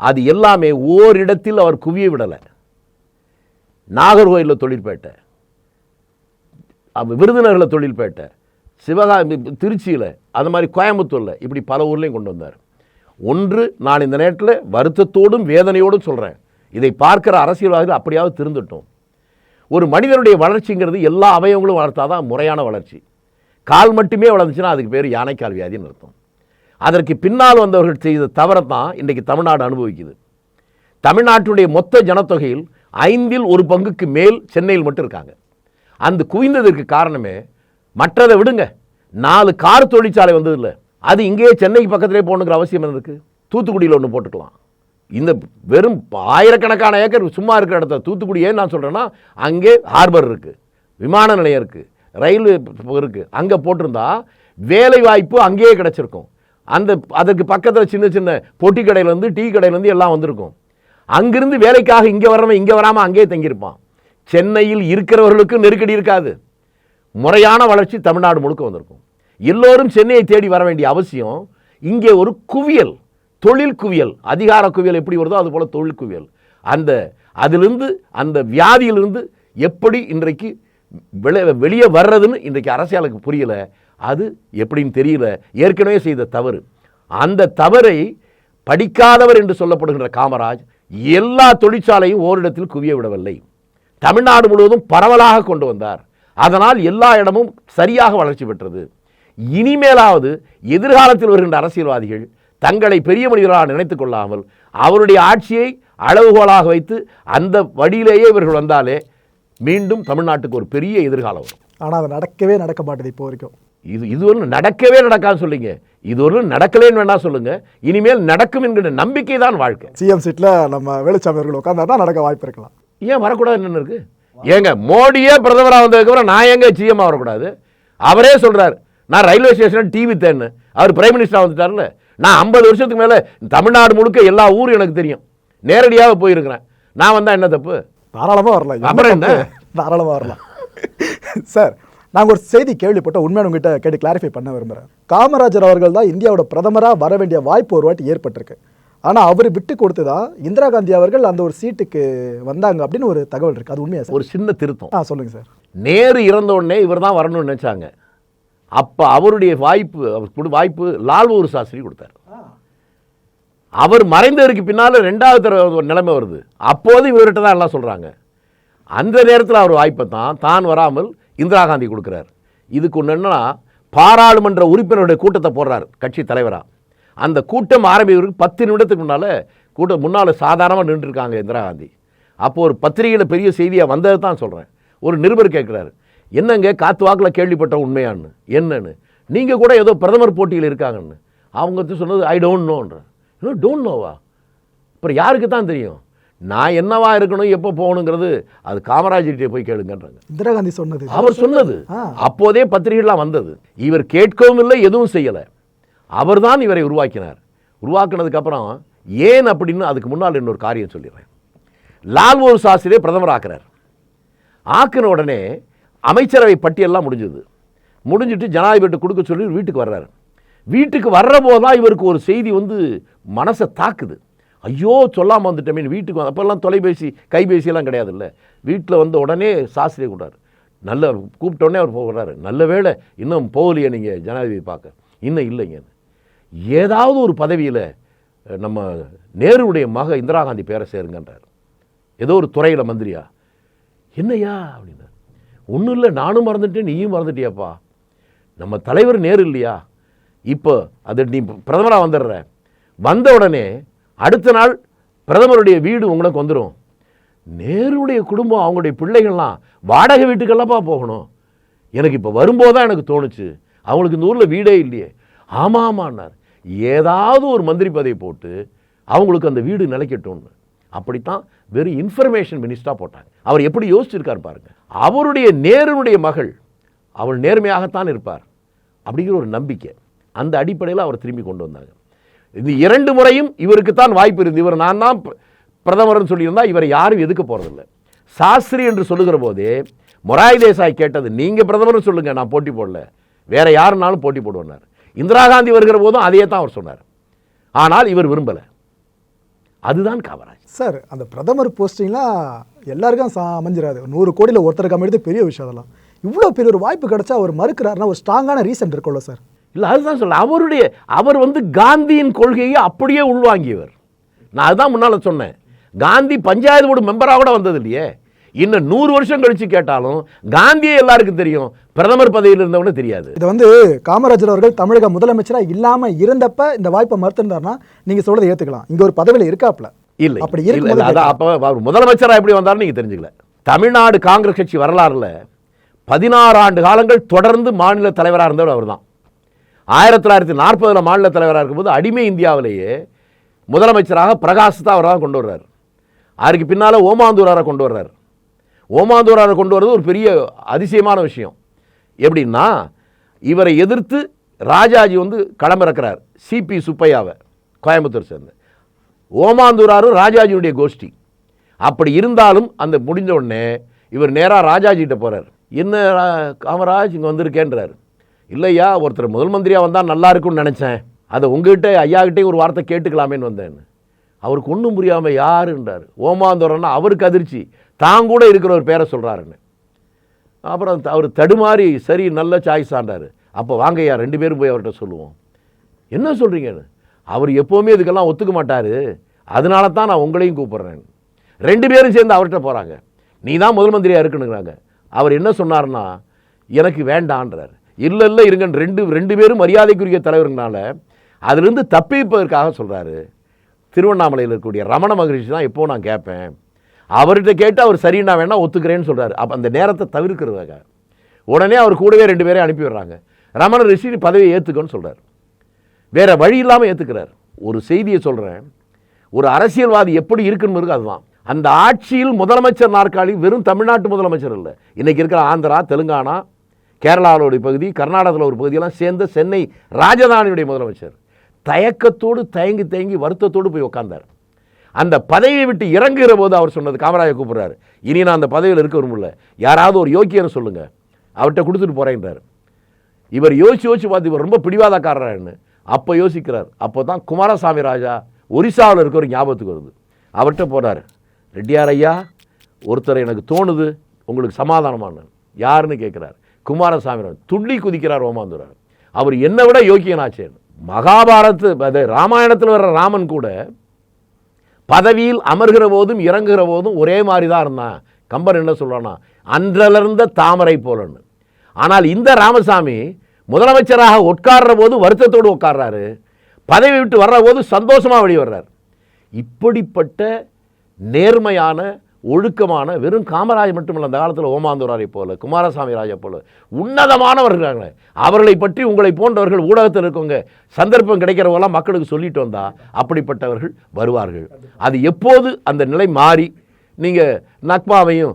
அது எல்லாமே ஓரிடத்தில் அவர் குவிய விடலை. நாகர்கோயிலில் தொழிற்பேட்டை விருதுநகரில் தொழில்பேட்டை சிவகாமி திருச்சியில் அது மாதிரி கோயம்புத்தூரில் இப்படி பல ஊர்லேயும் கொண்டு வந்தார். ஒன்று நான் இந்த நேரத்தில் வருத்தத்தோடும் வேதனையோடும் சொல்கிறேன் இதை பார்க்கிற அரசியல்வாதிகள் அப்படியாவது திருந்துட்டோம். ஒரு மனிதனுடைய வளர்ச்சிங்கிறது எல்லா அவயவங்களும் வளர்த்தா தான் முறையான வளர்ச்சி. கால் மட்டுமே வளர்ந்துச்சுன்னா அதுக்கு பேர் யானைக்கால் வியாதின்னு அர்த்தம். அதற்கு பின்னால் வந்தவர்கள் செய்த தவறை தான் இன்றைக்கு தமிழ்நாடு அனுபவிக்குது. தமிழ்நாட்டுடைய மொத்த ஜனத்தொகையில் ஐந்தில் ஒரு பங்குக்கு மேல் சென்னையில் மட்டும் இருக்காங்க. அந்த குவிந்ததற்கு காரணமே மற்றதை விடுங்க. நாலு கார் தொழிற்சாலை வந்ததில்லை. அது இங்கேயே சென்னைக்கு பக்கத்திலே போகணுங்கிற அவசியம் என்ன இருக்குது தூத்துக்குடியில் ஒன்று போட்டுக்கலாம். இந்த வெறும் ஆயிரக்கணக்கான ஏக்கர் சும்மா இருக்கிற இடத்த தூத்துக்குடி ஏன் நான் சொல்கிறேன்னா அங்கே ஹார்பர் இருக்குது விமான நிலையம் இருக்குது ரயில் இருக்குது அங்கே போட்டிருந்தா வேலை வாய்ப்பு அங்கேயே கிடச்சிருக்கும். அந்த அதற்கு பக்கத்தில் சின்ன சின்ன பொட்டி கடையிலேருந்து டீ கடையிலேருந்து எல்லாம் வந்திருக்கும். அங்கிருந்து வேலைக்காக இங்கே வரவன் இங்கே வராமல் அங்கேயே தங்கியிருப்பான். சென்னையில் இருக்கிறவர்களுக்கு நெருக்கடி இருக்காது. முறையான வளர்ச்சி தமிழ்நாடு முழுக்க வந்திருக்கும். எல்லோரும் சென்னையை தேடி வர வேண்டிய அவசியம் இங்கே ஒரு குவியல். தொழில் குவியல் அதிகார குவியல் எப்படி வருதோ அது போல் தொழில் குவியல் அந்த அதிலிருந்து அந்த வியாதியிலிருந்து எப்படி இன்றைக்கு வெளி- வெளியே வர்றதுன்னு இன்றைக்கு அரசியலுக்கு புரியல. அது எப்படின்னு தெரியல. ஏற்கனவே செய்த தவறு. அந்த தவறை படிக்காதவர் என்று சொல்லப்படுகின்ற காமராஜ் எல்லா தொழிற்சாலையும் ஓரிடத்தில் குவிய விடவில்லை. தமிழ்நாடு முழுவதும் பரவலாக கொண்டு வந்தார். அதனால் எல்லா இடமும் சரியாக வளர்ச்சி பெற்றது. இனிமேலாவது எதிர்காலத்தில் வருகின்ற அரசியல்வாதிகள் தங்களை பெரிய மனிதர்களாக நினைத்துக் கொள்ளாமல் அவருடைய ஆட்சியை அளவுகோலாக வைத்து அந்த வழியிலேயே இவர்கள் வந்தாலே மீண்டும் தமிழ்நாட்டுக்கு ஒரு பெரிய எதிர்காலம் வரும். ஆனால் அது நடக்கவே நடக்க மாட்டேது இப்போ வரைக்கும். இது இது ஒரு நடக்கவே நடக்கான்னு சொல்லுங்க. இது ஒரு நடக்கலேன்னு வேணா சொல்லுங்க. இனிமேல் நடக்கும் என்கிற நம்பிக்கை தான் வாழ்க்கை. சிஎம் சீட்டில் நம்ம வேலுச்சாமி அவர்கள் உட்காந்தா தான் நடக்க வாய்ப்பு இருக்கலாம். ஏன் வரக்கூடாது என்ன இருக்கு? ஏங்க மோடியே பிரதமராக வந்ததுக்கப்புறம் நான் எங்க சிஎம் வரக்கூடாது அவரே சொல்றாரு நான் ரயில்வே ஸ்டேஷன் டிவி தேன்னு அவர் பிரைம் மினிஸ்டராக வந்துட்டார்ல. நான் ஐம்பது வருஷத்துக்கு மேலே தமிழ்நாடு முழுக்க எல்லா ஊரும் எனக்கு தெரியும். நேரடியாக போயிருக்கிறேன். நான் வந்தா என்ன தப்பு? தாராளமாக வரலாம். அப்புறம் என்ன? தப்பு? தாராளமா வரலாம். சார் நாங்கள் ஒரு செய்தி கேள்விப்பட்ட உண்மையான உங்ககிட்ட கேட்டு கிளாரிஃபை பண்ண விரும்புகிறேன் காமராஜர் அவர்கள் தான் இந்தியாவோட பிரதமராக வர வேண்டிய வாய்ப்பு ஒரு வாட்டி ஏற்பட்டிருக்கு. ஆனா அவர் விட்டு கொடுத்துதான் இந்திரா காந்தி அவர்கள் அந்த ஒரு சீட்டுக்கு வந்தாங்க அப்படின்னு ஒரு தகவல் இருக்கு. அது உண்மையா சார்? ஒரு சின்ன திருத்தம். ஆ சொல்லுங்க சார். நேரு இறந்த உடனே இவர் தான் வரணும்னு நினைச்சாங்க. அப்போ அவருடைய வாய்ப்பு அவர் வாய்ப்பு லால்பூர் சாஸ்திரி கொடுத்தார். அவர் மறைந்ததற்கு பின்னால் ரெண்டாவது தடவை ஒரு நிலைமை வருது. அப்போது இவர்கிட்ட தான் எல்லாம் சொல்கிறாங்க அந்த நேரத்தில் அவர் வாய்ப்பை தான் தான் வராமல் இந்திரா காந்தி கொடுக்குறார். இதுக்கு ஒன்று என்னன்னா பாராளுமன்ற உறுப்பினருடைய கூட்டத்தை போடுறார் கட்சி தலைவராக அந்த கூட்டம் ஆரம்பிக்கிறதுக்கு பத்து நிமிடத்துக்கு முன்னால் கூட்டம் முன்னால் சாதாரணமாக நின்றுருக்காங்க இந்திரா காந்தி. அப்போ ஒரு பத்திரிகையில் பெரிய செய்தியாக வந்தது தான் சொல்கிறேன் ஒரு நிருபர் கேட்குறாரு என்னங்க காத்து வாக்கில் கேள்விப்பட்ட உண்மையான்னு? என்னன்னு? நீங்கள் கூட ஏதோ பிரதமர் போட்டியில் இருக்காங்கன்னு. அவங்க வந்து சொன்னது ஐ டோன்ட் நோன்ற இன்னும் டோன்ட் நோவா அப்புறம் யாருக்கு தான் தெரியும்? நான் என்னவா இருக்கணும் எப்போ போகணுங்கிறது அது காமராஜர்கிட்ட போய் கேளுங்கன்றாங்க. இந்திரா காந்தி சொன்னது. அவர் சொன்னது. அப்போதே பத்திரிகைலாம் வந்தது. இவர் கேட்கவும் இல்லை எதுவும் செய்யலை. அவர்தான் இவரை உருவாக்கினார். உருவாக்குனதுக்கு அப்புறம் ஏன் அப்படின்னு அதுக்கு முன்னால் இன்னொரு காரியம் சொல்லிடுறேன். லால்பூர் சாஸ்திரியை பிரதமர் ஆக்குறார். ஆக்கின உடனே அமைச்சரவை பட்டியல்லாம் முடிஞ்சது. முடிஞ்சிட்டு ஜனாதிபதி கொடுக்க சொல்லி வீட்டுக்கு வர்றாரு. வீட்டுக்கு வர்ற போதுதான் இவருக்கு ஒரு செய்தி வந்து மனசை தாக்குது. ஐயோ சொல்லாமல் வந்துட்டோமே வீட்டுக்கு வந்து அப்போல்லாம் தொலைபேசி கைபேசியெல்லாம் கிடையாதுல்ல. வீட்டில் வந்த உடனே சாஸ்திரியை கொண்டார் நல்ல கூப்பிட்டோடனே அவர் போகிறாரு நல்ல வேளை இன்னும் போகலையே நீங்கள் ஜனாதிபதி பார்க்க. இன்னும் இல்லைங்க. ஏதாவது ஒரு பதவியில் நம்ம நேருடைய மக இந்திரா காந்தி பேரை சேருங்கன்றார். ஏதோ ஒரு துறையில் மந்திரியா? என்னய்யா? அப்படின்னு ஒன்றும் இல்லை நானும் மறந்துட்டேன் நீயும் மறந்துட்டியாப்பா. நம்ம தலைவர் நேரு இல்லையா? இப்போ அது நீ பிரதமராக வந்துடுற. வந்த உடனே அடுத்த நாள் பிரதமருடைய வீடு உங்களுக்கு வந்துடும் நேருடைய குடும்பம் அவங்களுடைய பிள்ளைகள்லாம் வாடகை வீட்டுக்கெல்லாம்ப்பா போகணும். எனக்கு இப்போ வரும்போது தான் எனக்கு தோணுச்சு. அவங்களுக்கு இந்த ஊரில் வீடே இல்லையே. ஆமா ஆமான்னார் ஏதாவது ஒரு மந்திரி பதவி போட்டு அவங்களுக்கு அந்த வீடு நிலைக்கட்டும்னு. அப்படித்தான் வெறும் இன்ஃபர்மேஷன் மினிஸ்டராக போட்டாங்க. அவர் எப்படி யோசிச்சிருக்கார் பாருங்க. அவருடைய நேருடைய மகள் அவள் நேர்மையாகத்தான் இருப்பார் அப்படிங்கிற ஒரு நம்பிக்கை அந்த அடிப்படையில் அவர் திரும்பி கொண்டு வந்தாங்க. இந்த இரண்டு முறையும் இவருக்கு தான் வாய்ப்பு இருந்து இவர் நான் தான் பிரதமர்னு சொல்லியிருந்தால் இவரை யாரும் எதுக்க போகிறதில்ல சாஸ்திரி என்று சொல்லுகிற போதே மொராய் தேசாய் கேட்டது நீங்கள் பிரதமர்னு சொல்லுங்கள் நான் போட்டி போடல. வேறு யாருனாலும் போட்டி போடுவார். இந்திரா காந்தி வருகிற போதும் அதையே தான் அவர் சொன்னார். ஆனால் இவர் விரும்பலை. அதுதான் காமராஜ். சார் அந்த பிரதமர் போஸ்டிங்லாம் எல்லாருக்கும் அமைஞ்சிராது. நூறு கோடியில் ஒருத்தருக்கு அமைறது பெரிய விஷயம் அதெல்லாம். இவ்வளோ பெரிய ஒரு வாய்ப்பு கிடைச்சா அவர் மறுக்கிறாருன்னா ஒரு ஸ்ட்ராங்கான ரீசன் இருக்கும்ல சார். இல்லை அதுதான் சொல்ல அவருடைய அவர் வந்து காந்தியின் கொள்கையை அப்படியே உள்வாங்கியவர். நான் அதுதான் முன்னால் சொன்னேன். காந்தி பஞ்சாயத்து போர்டு மெம்பராக கூட வந்தது இல்லையே இன்னும் நூறு வருஷம் கழிச்சு கேட்டாலும் காந்தியே எல்லாருக்கும் தெரியும். பிரதமர் பதவியில் இருந்தவனு தெரியாது. இது வந்து காமராஜர் அவர்கள் தமிழக முதலமைச்சராக இல்லாம இருந்தப்ப இந்த வாய்ப்பை மறுத்திருந்தாருன்னா நீங்க சொல்றதை ஏத்துக்கலாம். இங்க ஒரு பதவியில இருக்காப்ல. இல்லை. அப்படி இல்லை, அதான் அப்போ அவர் முதலமைச்சராக எப்படி வந்தாருன்னு நீங்கள் தெரிஞ்சுக்கல. தமிழ்நாடு காங்கிரஸ் கட்சி வரலாறுல பதினாறு ஆண்டு காலங்கள் தொடர்ந்து மாநில தலைவராக இருந்தவர் அவர்தான். ஆயிரத்தி தொள்ளாயிரத்தி நாற்பதில் மாநில தலைவராக இருக்கும்போது அடிமை இந்தியாவிலேயே முதலமைச்சராக பிரகாஷ் தான் அவர் தான் கொண்டு வர்றார். அதுக்கு பின்னால் ஓமாந்தூராரை கொண்டு வர்றார். ஓமாந்தூராரை கொண்டு வர்றது ஒரு பெரிய அதிசயமான விஷயம். எப்படின்னா இவரை எதிர்த்து ராஜாஜி வந்து களமிறக்கிறார் சிபி சுப்பையாவை கோயம்புத்தூர் சேர்ந்த. ஓமாந்தூராரும் ராஜாஜியுடைய கோஷ்டி. அப்படி இருந்தாலும் அந்த முடிஞ்ச உடனே இவர் நேராக ராஜாஜிகிட்ட போகிறார் என்ன காமராஜ் இங்கே வந்திருக்கேன்றார். இல்லையா ஒருத்தர் முதல் மந்திரியாக வந்தால் நல்லா இருக்கும்னு நினச்சேன். அதை உங்ககிட்ட ஐயாக்கிட்டே ஒரு வார்த்தை கேட்டுக்கலாமேன்னு வந்தேன் அவருக்கு ஒன்றும் புரியாமல் யாருன்றார்? ஓமாந்தூரன்னா அவருக்கு அதிர்ச்சி. தான் கூட இருக்கிற ஒரு பேரை சொல்கிறாருன்னு அப்புறம் அவர் தடுமாறி சரி நல்ல சாய்ஸ் ஆண்டார். அப்போ வாங்கய்யா ரெண்டு பேரும் போய் அவர்கிட்ட சொல்லுவோம். என்ன சொல்கிறீங்கன்னு அவர் எப்போவுமே இதுக்கெல்லாம் ஒத்துக்க மாட்டார். அதனால தான் நான் உங்களையும் கூப்பிட்றேன். ரெண்டு பேரும் சேர்ந்து அவர்கிட்ட போகிறாங்க நீ தான் முதல் மந்திரியாக இருக்கணுங்கிறாங்க. அவர் என்ன சொன்னார்னா எனக்கு வேண்டான்றார். இல்லை இல்லை இருங்கன்னு ரெண்டு ரெண்டு பேரும் மரியாதைக்குரிய தலைவருங்கனால அதிலிருந்து தப்பிப்பதற்காக சொல்கிறாரு திருவண்ணாமலையில் இருக்கக்கூடிய ரமண மகிழ்ச்சி தான் எப்போ நான் கேட்பேன். அவர்கிட்ட கேட்டு அவர் சரி நான் வேணா ஒத்துக்கிறேன்னு சொல்கிறார் அப்போ அந்த நேரத்தை தவிர்க்கிறதாக உடனே அவர் கூடவே ரெண்டு பேரையும் அனுப்பி விடுறாங்க. ரமண ரிஷி பதவியை ஏற்றுக்கோன்னு சொல்கிறார் வேற வழி இல்லாமல் ஏற்றுக்கிறார் ஒரு செய்தியை சொல்கிறேன் ஒரு அரசியல்வாதி எப்படி இருக்குன்னு இருக்கு அதுதான். அந்த ஆட்சியில் முதலமைச்சர் நாற்காலி வெறும் தமிழ்நாட்டு முதலமைச்சர் இல்லை. இன்றைக்கி இருக்கிற ஆந்திரா தெலுங்கானா கேரளாவுடைய பகுதி கர்நாடகத்தில் ஒரு பகுதியெல்லாம் சேர்ந்த சென்னை ராஜதானியுடைய முதலமைச்சர். தயக்கத்தோடு தயங்கி தயங்கி வருத்தத்தோடு போய் உட்கார்ந்தார் அந்த பதவியை விட்டு இறங்குகிற போது அவர் சொன்னது காமராஜர் கூப்பிட்றாரு. இனி நான் அந்த பதவியில் இருக்க விரும்பல. யாராவது ஒரு யோக்கியன்னு சொல்லுங்க. அவர்கிட்ட கொடுத்துட்டு போகிறேன்றார் இவர் யோசிச்சு யோசிச்சு பார்த்து இவர் ரொம்ப பிடிவாதக்காரர்னு அப்போ யோசிக்கிறார். அப்போ தான் குமாரசாமி ராஜா ஒரிசாவில் இருக்க ஒரு ஞாபகத்துக்கு வருது. அவர்கிட்ட போகிறார் ரெட்டியார் ஐயா ஒருத்தர் எனக்கு தோணுது உங்களுக்கு சமாதானமான. யாருன்னு கேட்குறாரு குமாரசாமி துள்ளி குதிக்கிறார் ரோமாந்துரார் அவர் என்னை விட யோக்கியனாச்சேன் மகாபாரத்து அது ராமாயணத்தில் வர்ற ராமன் கூட பதவியில் அமர்கிற போதும் இறங்குகிற போதும் ஒரே மாதிரி தான் இருந்தான். கம்பர் என்ன சொல்றானா அன்றலர்ந்த தாமரை போலன்னு. ஆனால் இந்த ராமசாமி முதலமைச்சராக உட்கார்ற போது வருத்தத்தோடு உட்கார்றாரு. பதவி விட்டு வர்ற போது சந்தோஷமாக வெளியே வர்றார். இப்படிப்பட்ட நேர்மையான ஒழுக்கமான வெறும் காமராஜ் மட்டுமல்ல அந்த காலத்தில் ஓமாந்தூராரை போல குமாரசாமி ராஜா போல உன்னதமானவர்கள் அவர்களை பற்றி உங்களை போன்றவர்கள் ஊடகத்தில் இருக்கவங்க சந்தர்ப்பம் கிடைக்கிறவங்களாம் மக்களுக்கு சொல்லிட்டு வந்தா அப்படிப்பட்டவர்கள் வருவார்கள். அது எப்போது அந்த நிலை மாறி நீங்கள் நக்மாவையும்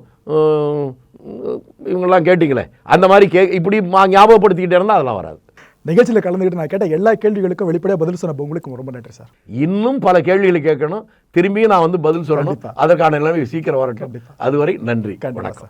இவங்கெல்லாம் கேட்டிங்களே அந்த மாதிரி கே இப்படி மா- ஞாபகப்படுத்திக்கிட்டே இருந்தால் அதெல்லாம் வராது. நிகழ்ச்சியில் கலந்துக்கிட்டு நான் கேட்ட எல்லா கேள்விகளுக்கும் வெளிப்படையாக பதில் சொன்ன உங்களுக்கு ரொம்ப நன்றி சார். இன்னும் பல கேள்விகளை கேட்கணும். திரும்பியும் நான் வந்து பதில் சொல்லணும். அதற்கான நிலைமை சீக்கிரம் வரட்டும். அதுவரை நன்றி. வணக்கம்.